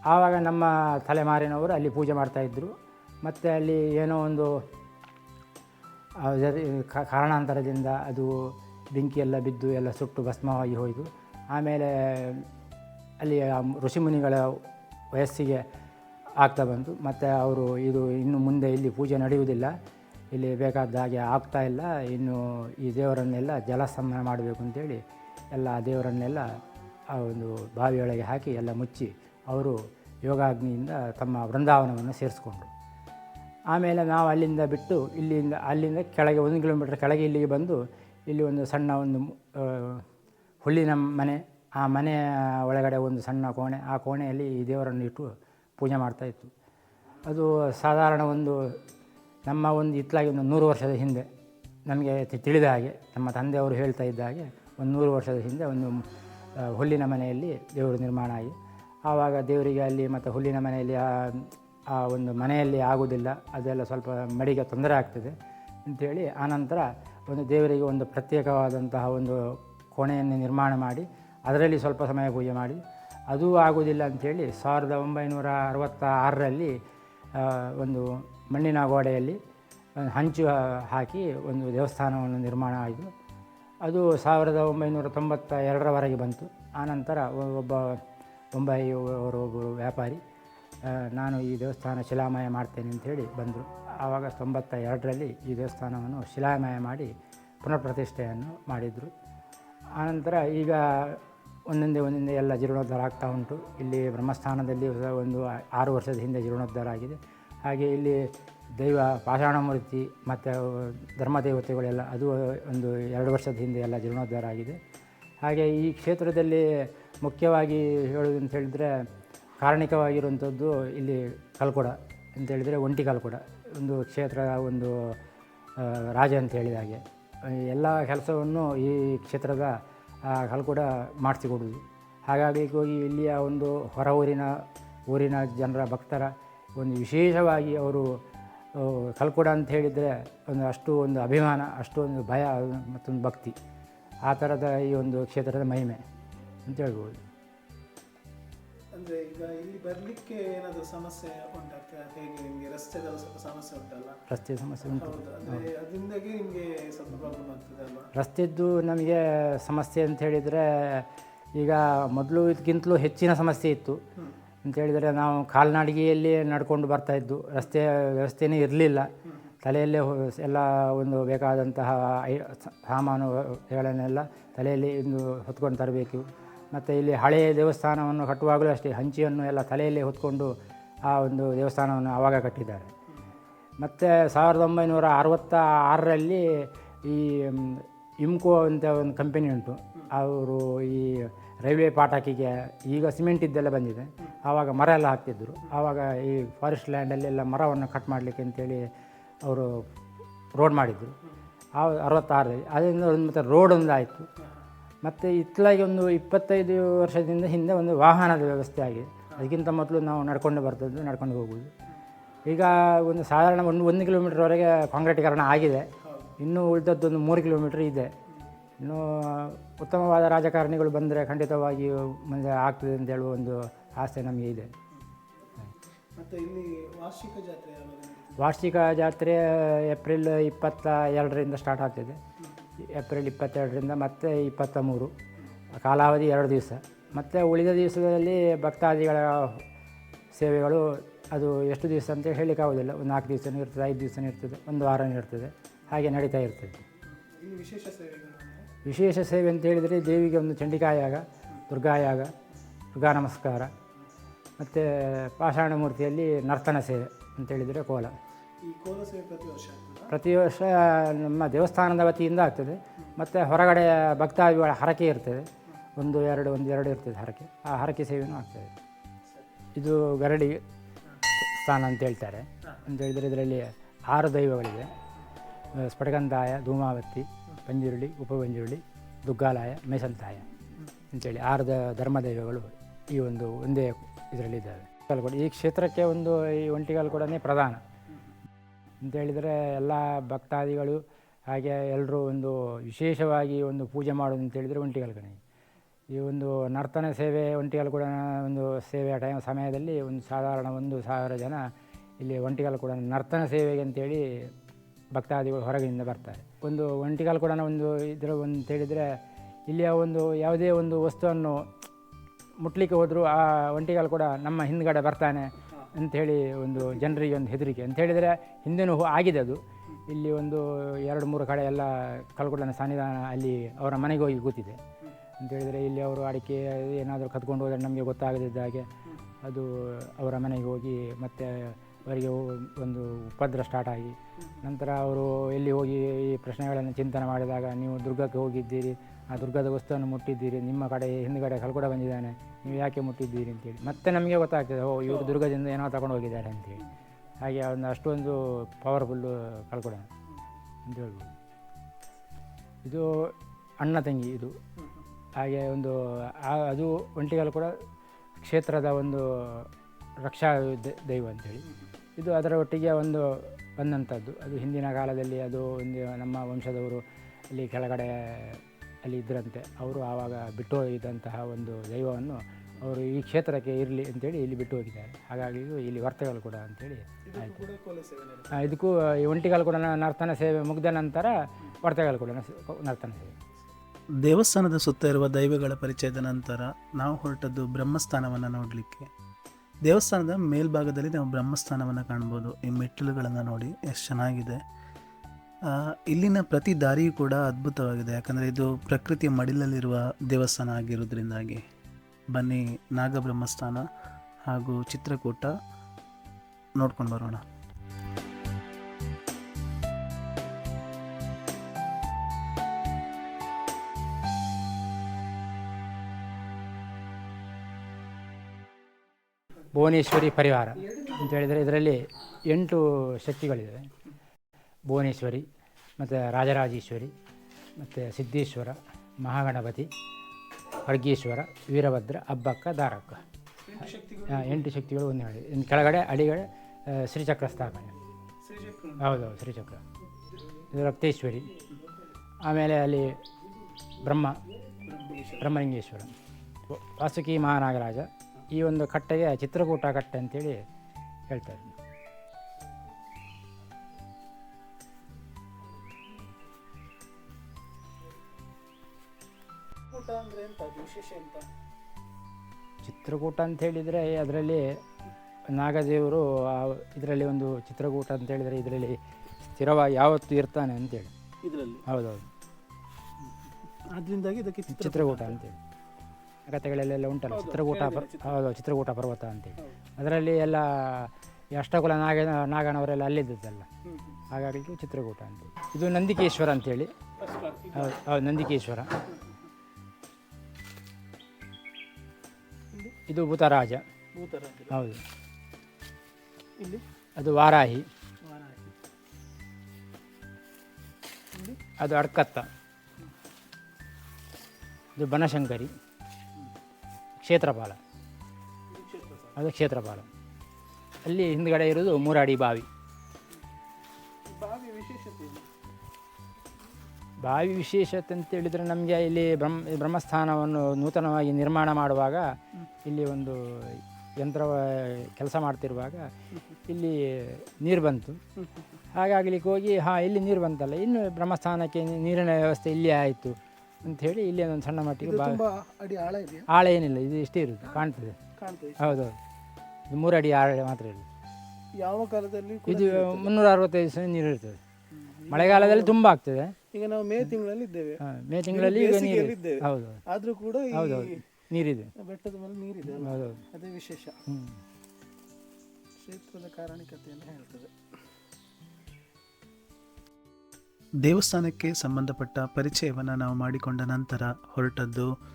ಆವಾಗ ನಮ್ಮ ತಲೆಮಾರಿನವರು ಅಲ್ಲಿ ಪೂಜೆ ಮಾಡ್ತಾಯಿದ್ರು ಮತ್ತು ಅಲ್ಲಿ ಏನೋ ಒಂದು ಕಾರಣಾಂತರದಿಂದ ಅದು ಬೆಂಕಿಯೆಲ್ಲ ಬಿದ್ದು ಎಲ್ಲ ಸುಟ್ಟು ಭಸ್ಮವಾಗಿ ಹೋಯಿತು. ಆಮೇಲೆ ಅಲ್ಲಿ ಋಷಿಮುನಿಗಳ ವಯಸ್ಸಿಗೆ ಆಗ್ತಾ ಬಂತು. ಮತ್ತು ಅವರು ಇದು ಇನ್ನು ಮುಂದೆ ಇಲ್ಲಿ ಪೂಜೆ ನಡೆಯುವುದಿಲ್ಲ. ಇಲ್ಲಿ ಬೇಕಾದ ಹಾಗೆ ಆಗ್ತಾ ಇಲ್ಲ. ಇನ್ನು ಈ ದೇವರನ್ನೆಲ್ಲ ಜಲಸ್ತಂಭನ ಮಾಡಬೇಕು ಅಂತೇಳಿ ಎಲ್ಲ ದೇವರನ್ನೆಲ್ಲ ಆ ಒಂದು ಬಾವಿಯೊಳಗೆ ಹಾಕಿ ಎಲ್ಲ ಮುಚ್ಚಿ ಅವರು ಯೋಗಾಗ್ನಿಯಿಂದ ತಮ್ಮ ವೃಂದಾವನವನ್ನು ಸೇರಿಸ್ಕೊಂಡ್ರು. ಆಮೇಲೆ ನಾವು ಅಲ್ಲಿಂದ ಬಿಟ್ಟು ಇಲ್ಲಿಂದ, ಅಲ್ಲಿಂದ ಕೆಳಗೆ ಒಂದು ಕಿಲೋಮೀಟ್ರ್ ಕೆಳಗೆ ಇಲ್ಲಿಗೆ ಬಂದು ಇಲ್ಲಿ ಒಂದು ಸಣ್ಣ ಒಂದು ಹುಲ್ಲಿನ ಮನೆ, ಆ ಮನೆಯ ಒಳಗಡೆ ಒಂದು ಸಣ್ಣ ಕೋಣೆ, ಆ ಕೋಣೆಯಲ್ಲಿ ಈ ದೇವರನ್ನು ಇಟ್ಟು ಪೂಜೆ ಮಾಡ್ತಾಯಿತ್ತು ಅದು ಸಾಧಾರಣ ಒಂದು ನಮ್ಮ ಒಂದು ಇತ್ತಲಾಗಿ ಒಂದು ನೂರು ವರ್ಷದ ಹಿಂದೆ ನಮಗೆ ತಿಳಿದ ಹಾಗೆ, ನಮ್ಮ ತಂದೆಯವರು ಹೇಳ್ತಾ ಇದ್ದ ಹಾಗೆ ಒಂದು ನೂರು ವರ್ಷದ ಹಿಂದೆ ಒಂದು ಹುಲ್ಲಿನ ಮನೆಯಲ್ಲಿ ದೇವರು ನಿರ್ಮಾಣ ಆಗಿ ಆವಾಗ ದೇವರಿಗೆ ಅಲ್ಲಿ ಮತ್ತು ಹುಲ್ಲಿನ ಮನೆಯಲ್ಲಿ ಆ ಒಂದು ಮನೆಯಲ್ಲಿ ಆಗುವುದಿಲ್ಲ. ಅದೆಲ್ಲ ಸ್ವಲ್ಪ ಮಡಿಗೆ ತೊಂದರೆ ಆಗ್ತದೆ ಅಂಥೇಳಿ ಆನಂತರ ಒಂದು ದೇವರಿಗೆ ಒಂದು ಪ್ರತ್ಯೇಕವಾದಂತಹ ಒಂದು ಕೋಣೆಯನ್ನು ನಿರ್ಮಾಣ ಮಾಡಿ ಅದರಲ್ಲಿ ಸ್ವಲ್ಪ ಸಮಯ ಪೂಜೆ ಮಾಡಿ. ಅದೂ ಆಗುವುದಿಲ್ಲ ಅಂಥೇಳಿ ಸಾವಿರದ ಒಂಬೈನೂರ ಅರವತ್ತ ಆರರಲ್ಲಿ ಒಂದು ಮಣ್ಣಿನ ಗೋಡೆಯಲ್ಲಿ ಹಂಚು ಹಾಕಿ ಒಂದು ದೇವಸ್ಥಾನವನ್ನು ನಿರ್ಮಾಣ ಆಯಿತು. ಅದು ಸಾವಿರದ ಒಂಬೈನೂರ ತೊಂಬತ್ತ ಎರಡರವರೆಗೆ ಬಂತು. ಆನಂತರ ಒಬ್ಬ ಮುಂಬೈ ಅವರು ವ್ಯಾಪಾರಿ. ನಾನು ಈ ದೇವಸ್ಥಾನ ಶಿಲಾಮಯ ಮಾಡ್ತೇನೆ ಅಂಥೇಳಿ ಬಂದರು. ಆವಾಗ ತೊಂಬತ್ತ ಎರಡರಲ್ಲಿ ಈ ದೇವಸ್ಥಾನವನ್ನು ಶಿಲಾಮಯ ಮಾಡಿ ಪುನಃ ಪ್ರತಿಷ್ಠೆಯನ್ನು ಮಾಡಿದರು. ಆನಂತರ ಈಗ ಒಂದೊಂದೇ ಒಂದೊಂದೇ ಎಲ್ಲ ಜೀರ್ಣೋದ್ಧಾರ ಆಗ್ತಾ ಉಂಟು. ಇಲ್ಲಿ ಬ್ರಹ್ಮಸ್ಥಾನದಲ್ಲಿ ಒಂದು ಆರು ವರ್ಷದ ಹಿಂದೆ ಜೀರ್ಣೋದ್ಧಾರ ಆಗಿದೆ. ಹಾಗೆ ಇಲ್ಲಿ ದೈವ ಪಾಷಾಣಮೂರ್ತಿ ಮತ್ತು ಧರ್ಮದೇವತೆಗಳೆಲ್ಲ ಅದು ಒಂದು ಎರಡು ವರ್ಷದ ಹಿಂದೆ ಎಲ್ಲ ಜೀರ್ಣೋದ್ಧಾರ ಆಗಿದೆ. ಹಾಗೆ ಈ ಕ್ಷೇತ್ರದಲ್ಲಿ ಮುಖ್ಯವಾಗಿ ಹೇಳೋದು ಅಂತ ಹೇಳಿದರೆ ಕಾರಣಿಕವಾಗಿರುವಂಥದ್ದು ಇಲ್ಲಿ ಕಲ್ಕೊಡ ಅಂತ ಹೇಳಿದರೆ ಒಂಟಿ ಕಲ್ಕೊಡ. ಒಂದು ಕ್ಷೇತ್ರ, ಒಂದು ರಾಜ ಅಂತ ಹೇಳಿದ ಹಾಗೆ. ಎಲ್ಲ ಕೆಲಸವನ್ನು ಈ ಕ್ಷೇತ್ರದ ಕಲ್ಕೊಡ ಮಾಡಿಸಿಕೊಡುವುದು ಹಾಗಾಗಿ ಹೋಗಿ ಇಲ್ಲಿಯ ಒಂದು ಹೊರ ಊರಿನ ಊರಿನ ಜನರ ಭಕ್ತರ ಒಂದು ವಿಶೇಷವಾಗಿ ಅವರು ಕಲ್ಕೊಡ ಅಂತ ಹೇಳಿದರೆ ಒಂದು ಅಷ್ಟು ಒಂದು ಅಭಿಮಾನ, ಅಷ್ಟು ಒಂದು ಭಯ, ಮತ್ತೊಂದು ಭಕ್ತಿ. ಆ ಥರದ ಈ ಒಂದು ಕ್ಷೇತ್ರದ ಮಹಿಮೆ. ಅಂತ ಹೇಳ್ಬೋದು. ಅಂದ್ರೆ ಈಗ ಇಲ್ಲಿ ಬರ್ಲಿಕ್ಕೆ ಏನಾದರೂ ಸಮಸ್ಯೆ ಉಂಟಾಗ್ತದೆ ಹೇಗೆ ನಿಮಗೆ ರಸ್ತೆದ ಸ್ವಲ್ಪ ಸಮಸ್ಯೆ ಉಂಟಲ್ಲ? ರಸ್ತೆ ಸಮಸ್ಯೆ ಉಂಟು. ಹೌದು ಅಂದ್ರೆ ಅದರಿಂದಾಗಿ ನಿಮ್ಗೆ ಸ್ವಲ್ಪ ಪ್ರಾಬ್ಲಮ್ ಆಗ್ತದೆ ಅಲ್ವಾ ರಸ್ತೆದ್ದು ನಮಗೆ ಸಮಸ್ಯೆ ಅಂತ ಹೇಳಿದರೆ ಈಗ ಮೊದಲು ಇದಕ್ಕಿಂತಲೂ ಹೆಚ್ಚಿನ ಸಮಸ್ಯೆ ಇತ್ತು. ಅಂತ ಹೇಳಿದರೆ ನಾವು ಕಾಲ್ನಡಿಗೆಯಲ್ಲಿ ನಡ್ಕೊಂಡು ಬರ್ತಾಯಿದ್ದು ರಸ್ತೆ ವ್ಯವಸ್ಥೆನೇ ಇರಲಿಲ್ಲ. ತಲೆಯಲ್ಲೇ ಎಲ್ಲ ಒಂದು ಬೇಕಾದಂತಹ ಐ ಸಾಮಾನುಗಳನ್ನೆಲ್ಲ ತಲೆಯಲ್ಲಿ ಒಂದು ಹೊತ್ಕೊಂಡು ತರಬೇಕು. ಮತ್ತು ಇಲ್ಲಿ ಹಳೆಯ ದೇವಸ್ಥಾನವನ್ನು ಕಟ್ಟುವಾಗಲೂ ಅಷ್ಟೇ ಹಂಚಿಯನ್ನು ಎಲ್ಲ ತಲೆಯಲ್ಲಿ ಹೊತ್ಕೊಂಡು ಆ ಒಂದು ದೇವಸ್ಥಾನವನ್ನು ಆವಾಗ ಕಟ್ಟಿದ್ದಾರೆ. ಮತ್ತು ಸಾವಿರದ ಒಂಬೈನೂರ ಅರವತ್ತ ಆರರಲ್ಲಿ ಈ ಇಮ್ಕೋ ಅಂತ ಒಂದು ಕಂಪನಿ ಉಂಟು. ಅವರು ಈ ರೈಲ್ವೆ ಪಾಟಾಕಿಗೆ ಈಗ ಸಿಮೆಂಟ್ ಇದ್ದೆಲ್ಲ ಬಂದಿದೆ. ಆವಾಗ ಮರ ಎಲ್ಲ ಹಾಕ್ತಿದ್ದರು ಆವಾಗ ಈ ಫಾರೆಸ್ಟ್ ಲ್ಯಾಂಡಲ್ಲೆಲ್ಲ ಮರವನ್ನು ಕಟ್ ಮಾಡಲಿಕ್ಕೆ ಅಂತೇಳಿ ಅವರು ರೋಡ್ ಮಾಡಿದರು. ಆ ಅರವತ್ತಾರರಲ್ಲಿ. ಅದರಿಂದ ಒಂದು ಮತ್ತು ರೋಡ್ ಒಂದು ಆಯಿತು ಮತ್ತು ಇತ್ತಲಾಗಿ ಒಂದು ಇಪ್ಪತ್ತೈದು ವರ್ಷದಿಂದ ಹಿಂದೆ ಒಂದು ವಾಹನದ ವ್ಯವಸ್ಥೆ ಆಗಿದೆ. ಅದಕ್ಕಿಂತ ಮೊದಲು ನಾವು ನಡ್ಕೊಂಡು ಬರ್ತದ್ದು ನಡ್ಕೊಂಡು ಹೋಗೋದು ಈಗ ಒಂದು ಸಾಧಾರಣ ಒಂದು ಒಂದು ಕಿಲೋಮೀಟ್ರ್ವರೆಗೆ ಕಾಂಕ್ರೀಟೀಕರಣ ಆಗಿದೆ. ಇನ್ನೂ ಉಳಿದದ್ದು ಒಂದು ಮೂರು ಕಿಲೋಮೀಟ್ರ್ ಇದೆ. ಇನ್ನೂ ಉತ್ತಮವಾದ ರಾಜಕಾರಣಿಗಳು ಬಂದರೆ ಖಂಡಿತವಾಗಿ ಮುಂದೆ ಆಗ್ತದೆ ಅಂತ ಹೇಳುವ ಒಂದು ಆಸೆ ನಮಗೆ ಇದೆ. ಮತ್ತೆ ಇಲ್ಲಿ ವಾರ್ಷಿಕ ಜಾತ್ರೆ ವಾರ್ಷಿಕ ಜಾತ್ರೆ ಏಪ್ರಿಲ್ ಇಪ್ಪತ್ತ ಎರಡರಿಂದ ಸ್ಟಾರ್ಟ್ ಆಗ್ತದೆ. ಏಪ್ರಿಲ್ ಇಪ್ಪತ್ತೆರಡರಿಂದ ಮತ್ತೆ ಇಪ್ಪತ್ತ ಮೂರು ಕಾಲಾವಧಿ ಎರಡು ದಿವಸ. ಮತ್ತು ಉಳಿದ ದಿವಸದಲ್ಲಿ ಭಕ್ತಾದಿಗಳ ಸೇವೆಗಳು ಅದು ಎಷ್ಟು ದಿವಸ ಅಂತ ಹೇಳಲಿಕ್ಕಾಗೋದಿಲ್ಲ ಒಂದು ನಾಲ್ಕು ದಿವಸನೂ ಇರ್ತದೆ ಐದು ದಿವಸನೂ ಇರ್ತದೆ ಒಂದು ವಾರನೂ ಇರ್ತದೆ. ಹಾಗೆ ನಡೀತಾ ಇರ್ತದೆ. ವಿಶೇಷ ಸೇವೆಗಳು ವಿಶೇಷ ಸೇವೆ ಅಂತ ಹೇಳಿದರೆ ದೇವಿಗೆ ಒಂದು ಚಂಡಿಕಾಯಾಗ ದುರ್ಗಾಯಾಗ ದುರ್ಗಾ ನಮಸ್ಕಾರ ಮತ್ತು ಪಾಷಾಣ ಮೂರ್ತಿಯಲ್ಲಿ ನರ್ತನ ಸೇವೆ ಅಂತ ಹೇಳಿದರೆ ಕೋಲ. ಈ ಕೋಲ ಸೇವೆ ಪ್ರತಿ ವರ್ಷ? ಪ್ರತಿ ವರ್ಷ ನಮ್ಮ ದೇವಸ್ಥಾನದ ವತಿಯಿಂದ ಆಗ್ತದೆ. ಮತ್ತು ಹೊರಗಡೆ ಭಕ್ತಾದಿಗಳ ಹರಕೆ ಇರ್ತದೆ. ಒಂದು ಎರಡು ಒಂದು ಎರಡು ಇರ್ತದೆ ಹರಕೆ. ಆ ಹರಕೆ ಸೇವೆಯೂ ಆಗ್ತದೆ. ಇದು ಗರಡಿ ಸ್ಥಾನ ಅಂತ ಹೇಳ್ತಾರೆ. ಅಂತ ಹೇಳಿದರೆ ಇದರಲ್ಲಿ ಆರು ದೈವಗಳಿವೆ. ಸ್ಫಟಗಂದಾಯ ಧೂಮಾವತಿ, ಪಂಜುರುಳಿ, ಉಪಪಂಜುರುಳಿ, ದುಗ್ಗಾಲಯ ಮೇಸಂತಾಯ ಅಂತೇಳಿ ಆರು ಧರ್ಮ ದೈವಗಳು ಈ ಒಂದು ಒಂದೇ ಇದರಲ್ಲಿದ್ದಾವೆ. ಈ ಕ್ಷೇತ್ರಕ್ಕೆ ಒಂದು ಈ ಒಂಟಿಗಾಲು ಕೂಡ ಪ್ರಧಾನ. ಅಂತ ಹೇಳಿದರೆ ಎಲ್ಲ ಭಕ್ತಾದಿಗಳು ಹಾಗೆ ಎಲ್ಲರೂ ಒಂದು ವಿಶೇಷವಾಗಿ ಒಂದು ಪೂಜೆ ಮಾಡೋದು ಅಂತ ಹೇಳಿದರೆ ಒಂಟಿಗಾಲು ಕಣೆ. ಈ ಒಂದು ನರ್ತನ ಸೇವೆ ಒಂಟಿಗಲ್ ಕೂಡ ಒಂದು ಸೇವೆಯ ಟೈಮ್ ಸಮಯದಲ್ಲಿ ಒಂದು ಸಾಧಾರಣ ಒಂದು ಸಾವಿರ ಜನ ಇಲ್ಲಿ ಒಂಟಿಗಲ್ ಕೂಡ ನರ್ತನ ಸೇವೆಗೆ ಅಂತೇಳಿ ಭಕ್ತಾದಿಗಳು ಹೊರಗಿನಿಂದ ಬರ್ತಾರೆ. ಒಂದು ಒಂಟಿಗಲ್ ಕೂಡ ಒಂದು ಇದರ ಒಂದು ಅಂತ ಹೇಳಿದರೆ ಇಲ್ಲಿಯ ಒಂದು ಯಾವುದೇ ಒಂದು ವಸ್ತುವನ್ನು ಮುಟ್ಲಿಕ್ಕೆ ಹೋದರೂ ಆ ಒಂಟಿಗಾಲು ಕೂಡ ನಮ್ಮ ಹಿಂದ್ಗಡೆ ಬರ್ತಾನೆ. ಅಂಥೇಳಿ ಒಂದು ಜನರಿಗೆ ಒಂದು ಹೆದರಿಕೆ. ಅಂತ ಹೇಳಿದರೆ ಹಿಂದೆನೂ ಆಗಿದೆ ಅದು. ಇಲ್ಲಿ ಒಂದು ಎರಡು ಮೂರು ಕಡೆ ಎಲ್ಲ ಕಲ್ಗುಡನ ಸನ್ನಿಧಾನ ಅಲ್ಲಿ ಅವರ ಮನೆಗೆ ಹೋಗಿ ಕೂತಿದೆ. ಅಂತ ಹೇಳಿದರೆ ಇಲ್ಲಿ ಅವರು ಅಡಿಕೆ ಏನಾದರೂ ಕತ್ಕೊಂಡು ಹೋದರೆ ನಮಗೆ ಗೊತ್ತಾಗದಿದ್ದ ಹಾಗೆ ಅದು ಅವರ ಮನೆಗೆ ಹೋಗಿ ಮತ್ತೆ ಅವರಿಗೆ ಒಂದು ಉಪದ್ರ ಸ್ಟಾರ್ಟ್ ಆಗಿ. ನಂತರ ಅವರು ಎಲ್ಲಿ ಹೋಗಿ ಈ ಪ್ರಶ್ನೆಗಳನ್ನು ಚಿಂತನೆ ಮಾಡಿದಾಗ ನೀವು ದುರ್ಗಕ್ಕೆ ಹೋಗಿದ್ದೀರಿ ಆ ದುರ್ಗದ ವಸ್ತುವನ್ನು ಮುಟ್ಟಿದ್ದೀರಿ ನಿಮ್ಮ ಕಡೆ ಹಿಂದುಗಡೆ ಕಲ್ಕೊಡ ಬಂದಿದ್ದಾನೆ ನೀವು ಯಾಕೆ ಮುಟ್ಟಿದ್ದೀರಿ ಅಂತೇಳಿ. ಮತ್ತೆ ನಮಗೆ ಗೊತ್ತಾಗ್ತದೆ ಓ ಇವರು ದುರ್ಗದಿಂದ ಏನೋ ತಗೊಂಡು ಹೋಗಿದ್ದಾರೆ ಅಂತೇಳಿ. ಹಾಗೆ ಒಂದು ಅಷ್ಟೊಂದು ಪವರ್ಫುಲ್ಲು ಕಲ್ಕುಡ ಅಂತ ಹೇಳ್ಬೋದು. ಇದು ಅಣ್ಣ ತಂಗಿ ಇದು. ಹಾಗೆ ಒಂದು ಅದು ಒಂಟಿಗಲ್ ಕೂಡ ಕ್ಷೇತ್ರದ ಒಂದು ರಕ್ಷಾ ದೈವ ಅಂತೇಳಿ. ಇದು ಅದರ ಒಟ್ಟಿಗೆ ಒಂದು ಬಂದಂಥದ್ದು. ಅದು ಹಿಂದಿನ ಕಾಲದಲ್ಲಿ ಅದು ಒಂದು ನಮ್ಮ ವಂಶದವರು ಅಲ್ಲಿ ಕೆಳಗಡೆ ಅಲ್ಲಿ ಇದ್ರಂತೆ. ಅವರು ಆವಾಗ ಬಿಟ್ಟು ಹೋಗಿದ್ದಂತಹ ಒಂದು ದೈವವನ್ನು ಅವರು ಈ ಕ್ಷೇತ್ರಕ್ಕೆ ಇರಲಿ ಅಂತೇಳಿ ಇಲ್ಲಿ ಬಿಟ್ಟು ಹೋಗಿದ್ದಾರೆ. ಹಾಗಾಗಿ ಇದು ಇಲ್ಲಿ ವರ್ತಗಳು ಕೂಡ ಅಂತೇಳಿ ಆಯಿತು. ಇದಕ್ಕೂ ಈ ಒಂಟಿಗಾಲು ಕೂಡ ನರ್ತನ ಸೇವೆ ಮುಗಿದ ನಂತರ ವರ್ತಗಳು ಕೂಡ ನರ್ತನ ಸೇವೆ. ದೇವಸ್ಥಾನದ ಸುತ್ತ ಇರುವ ದೈವಗಳ ಪರಿಚಯದ ನಂತರ ನಾವು ಹೊರಟದ್ದು ಬ್ರಹ್ಮಸ್ಥಾನವನ್ನು ನೋಡಲಿಕ್ಕೆ. ದೇವಸ್ಥಾನದ ಮೇಲ್ಭಾಗದಲ್ಲಿ ನಾವು ಬ್ರಹ್ಮಸ್ಥಾನವನ್ನು ಕಾಣ್ಬೋದು. ಈ ಮೆಟ್ಟಿಲುಗಳನ್ನು ನೋಡಿ ಎಷ್ಟು ಚೆನ್ನಾಗಿದೆ. ಇಲ್ಲಿನ ಪ್ರತಿ ದಾರಿಯೂ ಕೂಡ ಅದ್ಭುತವಾಗಿದೆ. ಯಾಕಂದರೆ ಇದು ಪ್ರಕೃತಿಯ ಮಡಿಲಲ್ಲಿರುವ ದೇವಸ್ಥಾನ ಆಗಿರೋದ್ರಿಂದಾಗಿ. ಬನ್ನಿ ನಾಗಬ್ರಹ್ಮಸ್ಥಾನ ಹಾಗೂ ಚಿತ್ರಕೂಟ ನೋಡ್ಕೊಂಡು ಬರೋಣ. ಭುವನೇಶ್ವರಿ ಪರಿವಾರ ಅಂತ ಹೇಳಿದರೆ ಇದರಲ್ಲಿ ಎಂಟು ಶಕ್ತಿಗಳಿವೆ. ಭುವನೇಶ್ವರಿ ಮತ್ತು ರಾಜರಾಜೇಶ್ವರಿ ಮತ್ತು ಸಿದ್ದೇಶ್ವರ ಮಹಾಗಣಪತಿ ಖಡ್ಗೇಶ್ವರ ವೀರಭದ್ರ ಅಬ್ಬಕ್ಕ ದಾರಕ್ಕ. ಎಂಟು ಶಕ್ತಿಗಳು ಒಂದು ಹೇಳಿ ಇನ್ನು ಕೆಳಗಡೆ ಅಡಿಗಡೆ ಶ್ರೀಚಕ್ರ ಸ್ಥಾಪನೆ. ಹೌದು ಹೌದೌದು ಶ್ರೀಚಕ್ರ. ಇದು ರಕ್ತೇಶ್ವರಿ. ಆಮೇಲೆ ಅಲ್ಲಿ ಬ್ರಹ್ಮ ಬ್ರಹ್ಮಲಿಂಗೇಶ್ವರ. ವಾಸುಕಿ ಮಹಾನಾಗರಾಜ ಈ ಒಂದು ಕಟ್ಟೆಗೆ ಚಿತ್ರಕೂಟ ಕಟ್ಟೆ ಅಂತೇಳಿ ಹೇಳ್ತಾರೆ. ವಿಶೇಷ ಎಂತ ಚಿತ್ರಕೂಟ ಅಂತ ಹೇಳಿದರೆ ಅದರಲ್ಲಿ ನಾಗದೇವರು ಇದರಲ್ಲಿ ಒಂದು ಚಿತ್ರಕೂಟ ಅಂತ ಹೇಳಿದರೆ ಇದರಲ್ಲಿ ಸ್ಥಿರವಾಗಿ ಯಾವತ್ತು ಇರ್ತಾನೆ ಅಂತೇಳಿ ಇದರಲ್ಲಿ? ಹೌದೌದು. ಅದರಿಂದಾಗಿ ಇದಕ್ಕೆ ಚಿತ್ರ ಚಿತ್ರಕೂಟ ಅಂತೇಳಿ ಕಥೆಗಳಲ್ಲೆಲ್ಲ ಉಂಟಲ್ಲ ಚಿತ್ರಕೂಟ ಪರ್ ಹೌದು ಚಿತ್ರಕೂಟ ಪರ್ವತ ಅಂತೇಳಿ ಅದರಲ್ಲಿ ಎಲ್ಲ ಅಷ್ಟಕುಲ ನಾಗ ನಾಗನವರೆಲ್ಲ ಅಲ್ಲಿದ್ದಲ್ಲ ಹ್ಮ್. ಹಾಗಾಗಿ ಚಿತ್ರಕೂಟ ಅಂತೇಳಿ ಇದು ನಂದಿಕೇಶ್ವರ ಅಂತೇಳಿ ಹೌದು ಹೌದು ನಂದಿಕೇಶ್ವರ. ಇದು ಭೂತರಾಜ. ಭೂತರಾಜ ಹೌದು. ಇಲ್ಲಿ? ಅದು ವಾರಾಹಿ. ವಾರಾಹಿ. ಅದು ಅಡ್ಕತ್ತ ಇದು ಬನಶಂಕರಿ. ಕ್ಷೇತ್ರಪಾಲ. ಅದು ಕ್ಷೇತ್ರಪಾಲ. ಅಲ್ಲಿ ಹಿಂದ್ಗಡೆ ಇರೋದು ಮೂರಾಡಿ ಬಾವಿ. ಬಾವಿ ವಿಶೇಷತೆ ಅಂತ ಹೇಳಿದರೆ ನಮಗೆ ಇಲ್ಲಿ ಬ್ರಹ್ಮ ಬ್ರಹ್ಮಸ್ಥಾನವನ್ನು ನೂತನವಾಗಿ ನಿರ್ಮಾಣ ಮಾಡುವಾಗ ಇಲ್ಲಿ ಒಂದು ಯಂತ್ರ ಕೆಲಸ ಮಾಡ್ತಿರುವಾಗ ಇಲ್ಲಿ ನೀರು ಬಂತು. ಹಾಗಾಗಲಿಕ್ಕೆ ಹೋಗಿ ಹಾಂ ಇಲ್ಲಿ ನೀರು ಬಂತಲ್ಲ ಇನ್ನು ಬ್ರಹ್ಮಸ್ಥಾನಕ್ಕೆ ನೀರಿನ ವ್ಯವಸ್ಥೆ ಇಲ್ಲಿ ಆಯಿತು ಅಂಥೇಳಿ ಇಲ್ಲಿ ಒಂದು ಸಣ್ಣ ಮಟ್ಟಿಗೆ ಆಳ ಏನಿಲ್ಲ ಇದು ಇಷ್ಟೇ ಇರುತ್ತೆ ಕಾಣ್ತದೆ. ಹೌದೌದು ಇದು ಮೂರಡಿ ಆಳ ಮಾತ್ರ ಇರುತ್ತೆ ಯಾವ ಕಾಲದಲ್ಲಿ ಇದು ಮುನ್ನೂರ ಅರವತ್ತೈದು ದಿವಸ ನೀರು ಇರ್ತದೆ. ಮಳೆಗಾಲದಲ್ಲಿ ತುಂಬಾ ಆಗ್ತದೆ. ಈಗ ನಾವು ಮೇ ತಿಂಗಳಲ್ಲಿ ಇದ್ದೇವೆ. ಹಾ, ಮೇ ತಿಂಗಳಲ್ಲಿ ಈಗ ನೀರು ಬೇಸಿಗೆಯಲ್ಲಿ ಇದ್ದೇವೆ. ಹೌದು. ಆದ್ರೂ ಕೂಡ ಈ ಹೌದೌದು ನೀರಿದೆ. ಬೆಟ್ಟದ ಮೇಲೆ ನೀರಿದೆ? ಹೌದೌದು ಅದೇ ವಿಶೇಷ. ಕ್ಷೇತ್ರದ ಕಾರಣಿಕತೆಯನ್ನು ಹೇಳ್ತದೆ. ದೇವಸ್ಥಾನಕ್ಕೆ ಸಂಬಂಧಪಟ್ಟ ಪರಿಚಯವನ್ನು ನಾವು ಮಾಡಿಕೊಂಡ ನಂತರ ಹೊರಟದ್ದು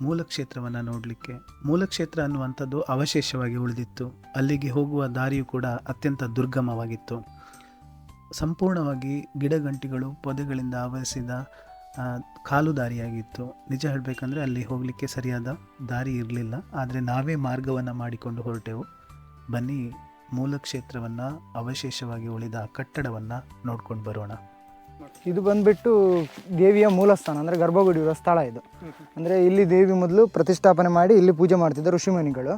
ಮೂಲಕ್ಷೇತ್ರವನ್ನು ನೋಡಲಿಕ್ಕೆ. ಮೂಲಕ್ಷೇತ್ರ ಅನ್ನುವಂಥದ್ದು ಅವಶೇಷವಾಗಿ ಉಳಿದಿತ್ತು. ಅಲ್ಲಿಗೆ ಹೋಗುವ ದಾರಿಯು ಕೂಡ ಅತ್ಯಂತ ದುರ್ಗಮವಾಗಿತ್ತು. ಸಂಪೂರ್ಣವಾಗಿ ಗಿಡಗಂಟಿಗಳು ಪೊದೆಗಳಿಂದ ಆವರಿಸಿದ ಕಾಲು ದಾರಿಯಾಗಿತ್ತು ನಿಜ ಹೇಳಬೇಕಂದ್ರೆ ಅಲ್ಲಿ ಹೋಗಲಿಕ್ಕೆ ಸರಿಯಾದ ದಾರಿ ಇರಲಿಲ್ಲ. ಆದರೆ ನಾವೇ ಮಾರ್ಗವನ್ನು ಮಾಡಿಕೊಂಡು ಹೊರಟೆವು. ಬನ್ನಿ ಮೂಲ ಕ್ಷೇತ್ರವನ್ನು ಅವಶೇಷವಾಗಿ ಉಳಿದ ಕಟ್ಟಡವನ್ನು ನೋಡ್ಕೊಂಡು ಬರೋಣ. ಇದು ಬಂದ್ಬಿಟ್ಟು ದೇವಿಯ ಮೂಲಸ್ಥಾನ, ಅಂದರೆ ಗರ್ಭಗುಡಿ ಇರೋ ಸ್ಥಳ ಇದು. ಅಂದರೆ ಇಲ್ಲಿ ದೇವಿ ಮೊದಲು ಪ್ರತಿಷ್ಠಾಪನೆ ಮಾಡಿ ಇಲ್ಲಿ ಪೂಜೆ ಮಾಡ್ತಿದ್ದ ಋಷಿಮುನಿಗಳು.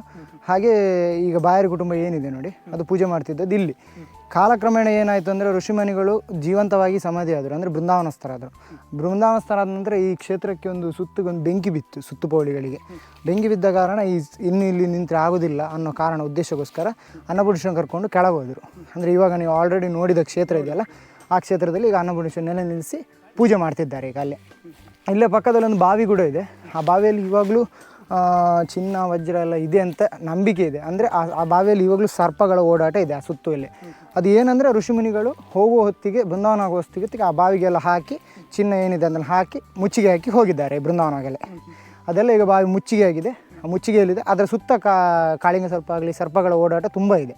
ಹಾಗೆ ಈಗ ಬಾಯರ್ ಕುಟುಂಬ ಏನಿದೆ ನೋಡಿ, ಅದು ಪೂಜೆ ಮಾಡ್ತಿದ್ದದ್ದು ಇಲ್ಲಿ. ಕಾಲಕ್ರಮೇಣ ಏನಾಯಿತು ಅಂದರೆ ಋಷಿಮುನಿಗಳು ಜೀವಂತವಾಗಿ ಸಮಾಧಿ ಆದರು ಅಂದರೆ ಬೃಂದಾವನಸ್ಥರಾದರು. ಬೃಂದಾವನಸ್ಥರಾದ ನಂತರ ಈ ಕ್ಷೇತ್ರಕ್ಕೆ ಒಂದು ಸುತ್ತಿಗೊಂದು ಬೆಂಕಿ ಬಿತ್ತು ಸುತ್ತುಪೌಳಿಗಳಿಗೆ ಬೆಂಕಿ ಬಿದ್ದ ಕಾರಣ ಈ ಇನ್ನು ಇಲ್ಲಿ ನಿಂತರೆ ಆಗೋದಿಲ್ಲ ಅನ್ನೋ ಕಾರಣ ಉದ್ದೇಶಕ್ಕೋಸ್ಕರ ಅನ್ನಪೂರ್ಣೇಶ್ವರ ಕರ್ಕೊಂಡು ಕೆಳಗೆ ಹೋದರು ಅಂದರೆ ಇವಾಗ ನೀವು ಆಲ್ರೆಡಿ ನೋಡಿದ ಕ್ಷೇತ್ರ ಇದೆಯಲ್ಲ, ಆ ಕ್ಷೇತ್ರದಲ್ಲಿ ಈಗ ಅನ್ನಪೂರ್ಣೇಶ್ವರ ನೆಲೆ ನಿಲ್ಲಿಸಿ ಪೂಜೆ ಮಾಡ್ತಿದ್ದಾರೆ ಈಗ ಅಲ್ಲೇ. ಇಲ್ಲೇ ಪಕ್ಕದಲ್ಲಿ ಒಂದು ಬಾವಿ ಕೂಡ ಇದೆ. ಆ ಬಾವಿಯಲ್ಲಿ ಇವಾಗಲೂ ಚಿನ್ನ, ವಜ್ರ ಎಲ್ಲ ಇದೆ ಅಂತ ನಂಬಿಕೆ ಇದೆ. ಅಂದರೆ ಆ ಬಾವಿಯಲ್ಲಿ ಇವಾಗಲೂ ಸರ್ಪಗಳ ಓಡಾಟ ಇದೆ ಆ ಸುತ್ತುವಲ್ಲಿ. ಅದು ಏನಂದರೆ ಋಷಿಮುನಿಗಳು ಹೋಗುವ ಹೊತ್ತಿಗೆ ಬೃಂದಾವನ ಆಗುವ ಹೊತ್ತಿಗೆ ಆ ಬಾವಿಗೆಲ್ಲ ಹಾಕಿ, ಚಿನ್ನ ಏನಿದೆ ಅದನ್ನು ಹಾಕಿ, ಮುಚ್ಚಿಗೆ ಹಾಕಿ ಹೋಗಿದ್ದಾರೆ ಬೃಂದಾವನಗೆಲ್ಲ ಅದೆಲ್ಲ ಈಗ ಬಾವಿ ಮುಚ್ಚಿಗೆ ಆಗಿದೆ. ಆ ಮುಚ್ಚಿಗೆಯಲ್ಲಿದೆ. ಅದರ ಸುತ್ತ ಕಾ, ಕಾಳಿಂಗ ಸರ್ಪ ಆಗಲಿ, ಸರ್ಪಗಳ ಓಡಾಟ ತುಂಬ ಇದೆ.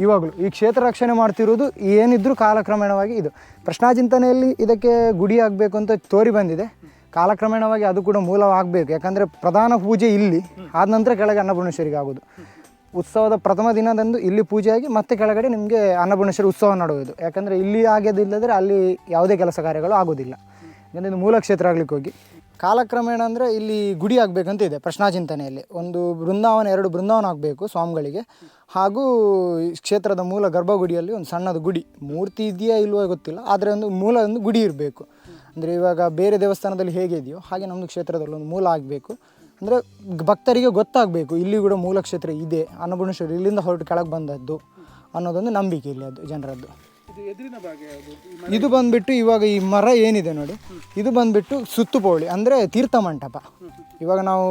ಇವಾಗಲೂ ಈ ಕ್ಷೇತ್ರ ರಕ್ಷಣೆ ಮಾಡ್ತಿರೋದು ಏನಿದ್ರೂ ಕಾಲಕ್ರಮೇಣವಾಗಿ ಇದು. ಪ್ರಶ್ನಾಚಿಂತನೆಯಲ್ಲಿ ಇದಕ್ಕೆ ಗುಡಿ ಆಗಬೇಕು ಅಂತ ತೋರಿ ಬಂದಿದೆ. ಕಾಲಕ್ರಮೇಣವಾಗಿ ಅದು ಕೂಡ ಮೂಲವಾಗಬೇಕು. ಯಾಕಂದರೆ ಪ್ರಧಾನ ಪೂಜೆ ಇಲ್ಲಿ, ಆದ ನಂತರ ಕೆಳಗೆ ಅನ್ನಪೂರ್ಣೇಶ್ವರಿಗೆ ಆಗೋದು. ಉತ್ಸವದ ಪ್ರಥಮ ದಿನದಂದು ಇಲ್ಲಿ ಪೂಜೆಯಾಗಿ ಮತ್ತೆ ಕೆಳಗಡೆ ನಿಮಗೆ ಅನ್ನಪೂರ್ಣೇಶ್ವರಿ ಉತ್ಸವ ನಡೆಯೋದು. ಯಾಕಂದರೆ ಇಲ್ಲಿ ಆಗೋದಿಲ್ಲದ್ರೆ ಅಲ್ಲಿ ಯಾವುದೇ ಕೆಲಸ ಕಾರ್ಯಗಳು ಆಗೋದಿಲ್ಲ. ಯಾಕಂದರೆ ಇದು ಮೂಲ ಕ್ಷೇತ್ರ ಆಗ್ಲಿಕ್ಕೆ ಹೋಗಿ. ಕಾಲಕ್ರಮೇಣ ಅಂದರೆ ಇಲ್ಲಿ ಗುಡಿ ಆಗಬೇಕಂತ ಇದೆ ಪ್ರಶ್ನಾಚಿಂತನೆಯಲ್ಲಿ. ಒಂದು ಬೃಂದಾವನ, ಎರಡು ಬೃಂದಾವನ ಆಗಬೇಕು ಸ್ವಾಮಿಗಳಿಗೆ. ಹಾಗೂ ಕ್ಷೇತ್ರದ ಮೂಲ ಗರ್ಭಗುಡಿಯಲ್ಲಿ ಒಂದು ಸಣ್ಣದು ಗುಡಿ. ಮೂರ್ತಿ ಇದೆಯಾ ಇಲ್ವೋ ಗೊತ್ತಿಲ್ಲ. ಆದರೆ ಒಂದು ಮೂಲ ಒಂದು ಗುಡಿ ಇರಬೇಕು. ಅಂದರೆ ಇವಾಗ ಬೇರೆ ದೇವಸ್ಥಾನದಲ್ಲಿ ಹೇಗಿದೆಯೋ ಇದೆಯೋ ಹಾಗೆ ನಮ್ಮದು ಕ್ಷೇತ್ರದಲ್ಲಿ ಒಂದು ಮೂಲ ಆಗಬೇಕು. ಅಂದರೆ ಭಕ್ತರಿಗೆ ಗೊತ್ತಾಗಬೇಕು ಇಲ್ಲಿ ಕೂಡ ಮೂಲ ಕ್ಷೇತ್ರ ಇದೆ ಅನ್ನಪೂರ್ಣೇಶ್ವರಿ ಇಲ್ಲಿಂದ ಹೊರಟು ಕೆಳಗೆ ಬಂದದ್ದು ಅನ್ನೋದೊಂದು ನಂಬಿಕೆ ಇಲ್ಲಿ ಅದು ಜನರದ್ದು. ಇದು ಬಂದ್ಬಿಟ್ಟು ಇವಾಗ ಈ ಮರ ಏನಿದೆ ನೋಡಿ ಇದು ಬಂದ್ಬಿಟ್ಟು ಸುತ್ತುಪೌಳಿ ಅಂದರೆ ತೀರ್ಥ ಮಂಟಪ. ಇವಾಗ ನಾವು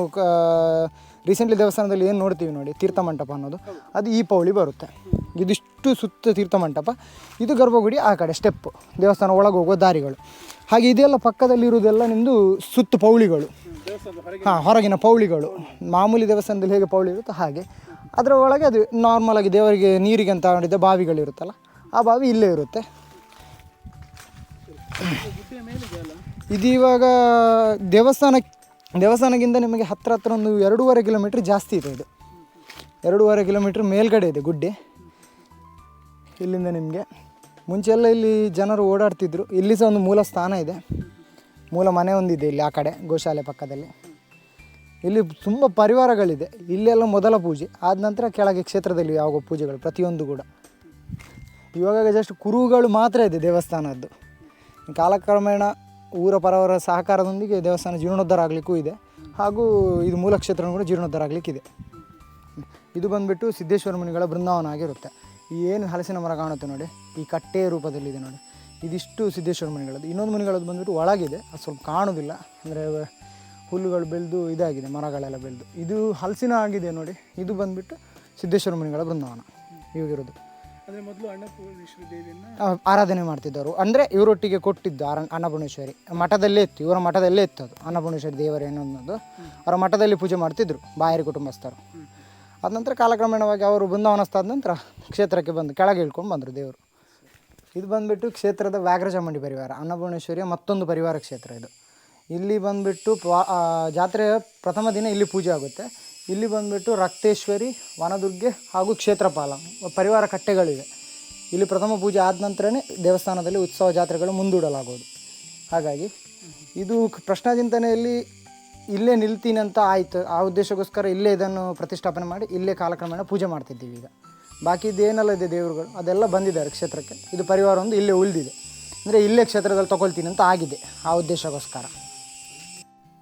ರೀಸೆಂಟ್ಲಿ ದೇವಸ್ಥಾನದಲ್ಲಿ ಏನು ನೋಡ್ತೀವಿ ನೋಡಿ ತೀರ್ಥ ಮಂಟಪ ಅನ್ನೋದು. ಅದು ಈ ಪೌಳಿ ಬರುತ್ತೆ. ಇದಿಷ್ಟು ಸುತ್ತ ತೀರ್ಥ ಮಂಟಪ. ಇದು ಗರ್ಭಗುಡಿ ಆ ಕಡೆ ಸ್ಟೆಪ್ ದೇವಸ್ಥಾನ ಒಳಗೆ ಹೋಗುವ ದಾರಿಗಳು. ಹಾಗೆ ಇದೆಲ್ಲ ಪಕ್ಕದಲ್ಲಿರುವುದೆಲ್ಲ ನಿಮ್ಮದು ಸುತ್ತು ಪೌಳಿಗಳು. ಹಾಂ ಹೊರಗಿನ ಪೌಳಿಗಳು. ಮಾಮೂಲಿ ದೇವಸ್ಥಾನದಲ್ಲಿ ಹೇಗೆ ಪೌಳಿ ಇರುತ್ತೋ ಹಾಗೆ. ಅದರ ಒಳಗೆ ಅದು ನಾರ್ಮಲಾಗಿ ದೇವರಿಗೆ ನೀರಿಗೆ ಅಂತ ಮಾಡಿದ ಬಾವಿಗಳಿರುತ್ತಲ್ಲ ಆ ಬಾವಿ ಇಲ್ಲೇ ಇರುತ್ತೆ. ಇದು ಇವಾಗ ದೇವಸ್ಥಾನ ದೇವಸ್ಥಾನಕ್ಕಿಂತ ನಿಮಗೆ ಹತ್ತಿರ ಹತ್ರ ಒಂದು ಎರಡೂವರೆ ಕಿಲೋಮೀಟ್ರ್ ಜಾಸ್ತಿ ಇದೆ ಇದು. ಎರಡೂವರೆ ಕಿಲೋಮೀಟ್ರ್ ಮೇಲ್ಗಡೆ ಇದೆ ಗುಡ್ಡೆ. ಇಲ್ಲಿಂದ ನಿಮಗೆ. ಮುಂಚೆಲ್ಲ ಇಲ್ಲಿ ಜನರು ಓಡಾಡ್ತಿದ್ರು. ಇಲ್ಲಿ ಸಹ ಒಂದು ಮೂಲ ಸ್ಥಾನ ಇದೆ. ಮೂಲ ಮನೆ ಒಂದಿದೆ ಇಲ್ಲಿ ಆ ಕಡೆ, ಗೋಶಾಲೆ ಪಕ್ಕದಲ್ಲಿ. ಇಲ್ಲಿ ತುಂಬ ಪರಿವಾರಗಳಿದೆ. ಇಲ್ಲೆಲ್ಲ ಮೊದಲ ಪೂಜೆ. ಆದ ನಂತರ ಕೆಳಗೆ ಕ್ಷೇತ್ರದಲ್ಲಿ ಯಾವ ಪೂಜೆಗಳು, ಪ್ರತಿಯೊಂದು ಕೂಡ. ಇವಾಗ ಜಸ್ಟ್ ಕುರುಗಳು ಮಾತ್ರ ಇದೆ ದೇವಸ್ಥಾನದ್ದು. ಕಾಲಕ್ರಮೇಣ ಊರ ಪರವರ ಸಹಕಾರದೊಂದಿಗೆ ದೇವಸ್ಥಾನ ಜೀರ್ಣೋದ್ಧಾರ ಆಗಲಿಕ್ಕೂ ಇದೆ. ಹಾಗೂ ಇದು ಮೂಲ ಕ್ಷೇತ್ರ ಕೂಡ ಜೀರ್ಣೋದ್ಧಾರ ಆಗಲಿಕ್ಕಿದೆ ಇದು ಬಂದುಬಿಟ್ಟು ಸಿದ್ದೇಶ್ವರ ಮುನಿಗಳ ಬೃಂದಾವನ ಆಗಿರುತ್ತೆ. ಈ ಏನು ಹಲಸಿನ ಮರ ಕಾಣುತ್ತೆ ನೋಡಿ, ಈ ಕಟ್ಟೆ ರೂಪದಲ್ಲಿದೆ ನೋಡಿ. ಇದಿಷ್ಟು ಸಿದ್ದೇಶ್ವರ ಮುನಿಗಳದ್ದು. ಇನ್ನೊಂದು ಮುನಿಗಳದ್ದು ಬಂದುಬಿಟ್ಟು ಒಳಗಿದೆ, ಅದು ಸ್ವಲ್ಪ ಕಾಣೋದಿಲ್ಲ. ಅಂದರೆ ಹುಲ್ಲುಗಳು ಬೆಳೆದು ಇದಾಗಿದೆ, ಮರಗಳೆಲ್ಲ ಬೆಳೆದು. ಇದು ಹಲಸಿನ ಆಗಿದೆ ನೋಡಿ, ಇದು ಬಂದುಬಿಟ್ಟು ಸಿದ್ದೇಶ್ವರ ಮುನಿಗಳ ಬೃಂದಾವನ. ಇವಾಗಿರೋದು. ಅಂದರೆ ಮೊದಲು ಅನ್ನಪೂರ್ಣೇಶ್ವರಿ ದೇವಿಯನ್ನ ಆರಾಧನೆ ಮಾಡ್ತಿದ್ದರು ಅಂದರೆ ಇವರೊಟ್ಟಿಗೆ ಕೊಟ್ಟಿದ್ದು ಆರ ಅನ್ನಪೂರ್ಣೇಶ್ವರಿ. ಮಠದಲ್ಲೇ ಇತ್ತು. ಇವರ ಮಠದಲ್ಲೇ ಇತ್ತು ಅದು. ಅನ್ನಪೂರ್ಣೇಶ್ವರಿ ದೇವರು ಅನ್ನೋದು ಅವರ ಮಠದಲ್ಲಿ ಪೂಜೆ ಮಾಡ್ತಿದ್ರು ಬಾಯರಿ ಕುಟುಂಬಸ್ಥರು. ಅದ ನಂತರ ಕಾಲಕ್ರಮೇಣವಾಗಿ ಅವರು ಬೃಂದಾವನಸ್ತಾದ ನಂತರ ಕ್ಷೇತ್ರಕ್ಕೆ ಬಂದು ಕೆಳಗೆ ಇಳ್ಕೊಂಡು ಬಂದರು ದೇವರು. ಇದು ಬಂದುಬಿಟ್ಟು ಕ್ಷೇತ್ರದ ವ್ಯಾಘ್ರ ಚಾಮುಂಡಿ ಪರಿವಾರ. ಅನ್ನಪೂರ್ಣೇಶ್ವರಿಯ ಮತ್ತೊಂದು ಪರಿವಾರ ಕ್ಷೇತ್ರ ಇದು. ಇಲ್ಲಿ ಬಂದುಬಿಟ್ಟು ಜಾತ್ರೆಯ ಪ್ರಥಮ ದಿನ ಇಲ್ಲಿ ಪೂಜೆ ಆಗುತ್ತೆ. ಇಲ್ಲಿ ಬಂದುಬಿಟ್ಟು ರಕ್ತೇಶ್ವರಿ, ವನದುರ್ಗೆ ಹಾಗೂ ಕ್ಷೇತ್ರಪಾಲ ಪರಿವಾರ ಕಟ್ಟೆಗಳಿವೆ. ಇಲ್ಲಿ ಪ್ರಥಮ ಪೂಜೆ ಆದ ನಂತರನೇ ದೇವಸ್ಥಾನದಲ್ಲಿ ಉತ್ಸವ ಜಾತ್ರೆಗಳು ಮುಂದೂಡಲಾಗೋದು ಹಾಗಾಗಿ ಇದು ಪ್ರಶ್ನಾಚಿಂತನೆಯಲ್ಲಿ ಇಲ್ಲೇ ನಿಲ್ತೀನಿ ಅಂತ ಆಯಿತು. ಆ ಉದ್ದೇಶಕ್ಕೋಸ್ಕರ ಇಲ್ಲೇ ಇದನ್ನು ಪ್ರತಿಷ್ಠಾಪನೆ ಮಾಡಿ ಇಲ್ಲೇ ಕಾಲಕ್ರಮೇಣ ಪೂಜೆ ಮಾಡ್ತಿದ್ದೀವಿ ಈಗ. ಬಾಕಿ ಇದೇನೆಲ್ಲ ಇದೆ ದೇವರುಗಳು, ಅದೆಲ್ಲ ಬಂದಿದ್ದಾರೆ ಕ್ಷೇತ್ರಕ್ಕೆ. ಇದು ಪರಿವಾರ ಒಂದು ಇಲ್ಲೇ ಉಳಿದಿದೆ. ಅಂದರೆ ಇಲ್ಲೇ ಕ್ಷೇತ್ರದಲ್ಲಿ ತಗೊಳ್ತೀನಿ ಅಂತ ಆಗಿದೆ ಆ ಉದ್ದೇಶಕ್ಕೋಸ್ಕರ.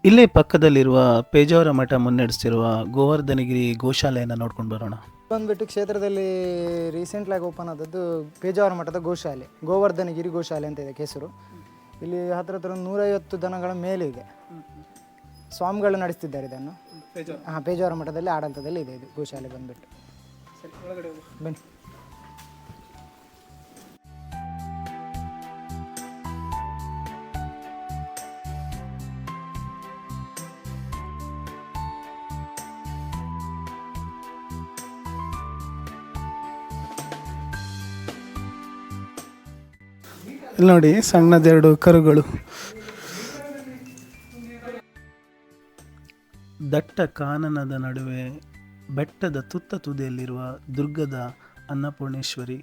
ಇಲ್ಲೇ ಪಕ್ಕದಲ್ಲಿರುವ ಪೇಜಾವರ ಮಠ ಮುನ್ನಡೆಸ್ತಿರುವ ಗೋವರ್ಧನಗಿರಿ ಗೋಶಾಲೆಯನ್ನು ನೋಡ್ಕೊಂಡು ಬರೋಣ. ಬಂದ್ಬಿಟ್ಟು ಕ್ಷೇತ್ರದಲ್ಲಿ ರೀಸೆಂಟ್ಲಾಗಿ ಓಪನ್ ಆದದ್ದು ಪೇಜಾವರ ಮಠದ ಗೋಶಾಲೆ ಗೋವರ್ಧನಗಿರಿ ಗೋಶಾಲೆ ಅಂತ ಇದೆ ಹೆಸರು ಇಲ್ಲಿ ಹತ್ರ ಹತ್ರ ನೂರೈವತ್ತು ದನಗಳ ಮೇಲೆ ಇದೆ. ಸ್ವಾಮಿಗಳು ನಡೆಸ್ತಿದ್ದಾರೆ ಇದನ್ನು. ಹಾಂ ಪೇಜಾವರ ಮಠದಲ್ಲಿ ಆಡಳಿತದಲ್ಲಿ ಇದೆ ಇದು ಗೋಶಾಲೆ ಬಂದ್ಬಿಟ್ಟು. ಬನ್ನಿ. ಇಲ್ಲಿ ನೋಡಿ ಸಣ್ಣದೆರಡು ಕರುಗಳು. ದಟ್ಟ ಕಾನನದ ನಡುವೆ ಬೆಟ್ಟದ ತುತ್ತ ತುದಿಯಲ್ಲಿರುವ ದುರ್ಗದ ಅನ್ನಪೂರ್ಣೇಶ್ವರಿ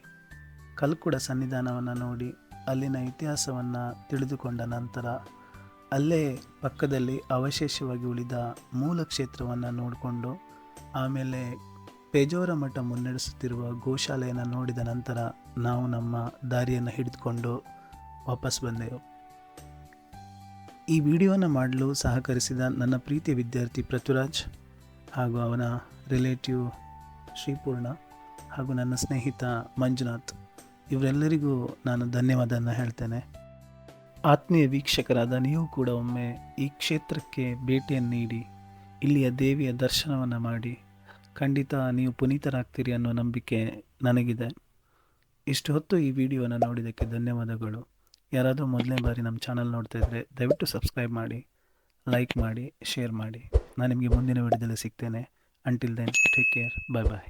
ಕಲ್ಕುಡ ಸನ್ನಿಧಾನವನ್ನು ನೋಡಿ ಅಲ್ಲಿನ ಇತಿಹಾಸವನ್ನು ತಿಳಿದುಕೊಂಡ ನಂತರ ಅಲ್ಲೇ ಪಕ್ಕದಲ್ಲಿ ಅವಶೇಷವಾಗಿ ಉಳಿದ ಮೂಲ ಕ್ಷೇತ್ರವನ್ನು ನೋಡಿಕೊಂಡು ಆಮೇಲೆ ಪೇಜೋರ ಮಠ ಮುನ್ನಡೆಸುತ್ತಿರುವ ಗೋಶಾಲೆಯನ್ನು ನೋಡಿದ ನಂತರ ನಾವು ನಮ್ಮ ದಾರಿಯನ್ನು ಹಿಡಿದುಕೊಂಡು ವಾಪಸ್ ಬಂದೆವು. ಈ ವಿಡಿಯೋನ ಮಾಡಲು ಸಹಕರಿಸಿದ ನನ್ನ ಪ್ರೀತಿಯ ವಿದ್ಯಾರ್ಥಿ ಪೃಥ್ವಿರಾಜ್ ಹಾಗೂ ಅವನ ರಿಲೇಟಿವ್ ಶ್ರೀಪೂರ್ಣ ಹಾಗೂ ನನ್ನ ಸ್ನೇಹಿತ ಮಂಜುನಾಥ್, ಇವರೆಲ್ಲರಿಗೂ ನಾನು ಧನ್ಯವಾದನ ಹೇಳ್ತೇನೆ. ಆತ್ಮೀಯ ವೀಕ್ಷಕರಾದ ನೀವು ಕೂಡ ಒಮ್ಮೆ ಈ ಕ್ಷೇತ್ರಕ್ಕೆ ಭೇಟಿಯನ್ನು ನೀಡಿ, ಇಲ್ಲಿಯ ದೇವಿಯ ದರ್ಶನವನ್ನು ಮಾಡಿ, ಖಂಡಿತ ನೀವು ಪುನೀತರಾಗ್ತೀರಿ ಅನ್ನೋ ನಂಬಿಕೆ ನನಗಿದೆ. ಇಷ್ಟು ಹೊತ್ತು ಈ ವಿಡಿಯೋನ ನೋಡಿದ್ದಕ್ಕೆ ಧನ್ಯವಾದಗಳು. ಯಾರಾದರೂ ಮೊದಲನೇ ಬಾರಿ ನಮ್ಮ ಚಾನಲ್ ನೋಡ್ತಾ ಇದ್ದರೆ ದಯವಿಟ್ಟು ಸಬ್ಸ್ಕ್ರೈಬ್ ಮಾಡಿ, ಲೈಕ್ ಮಾಡಿ, ಶೇರ್ ಮಾಡಿ. ನಾನು ನಿಮಗೆ ಮುಂದಿನ ವಿಡಿಯೋದಲ್ಲಿ ಸಿಗ್ತೇನೆ. Until then take care bye bye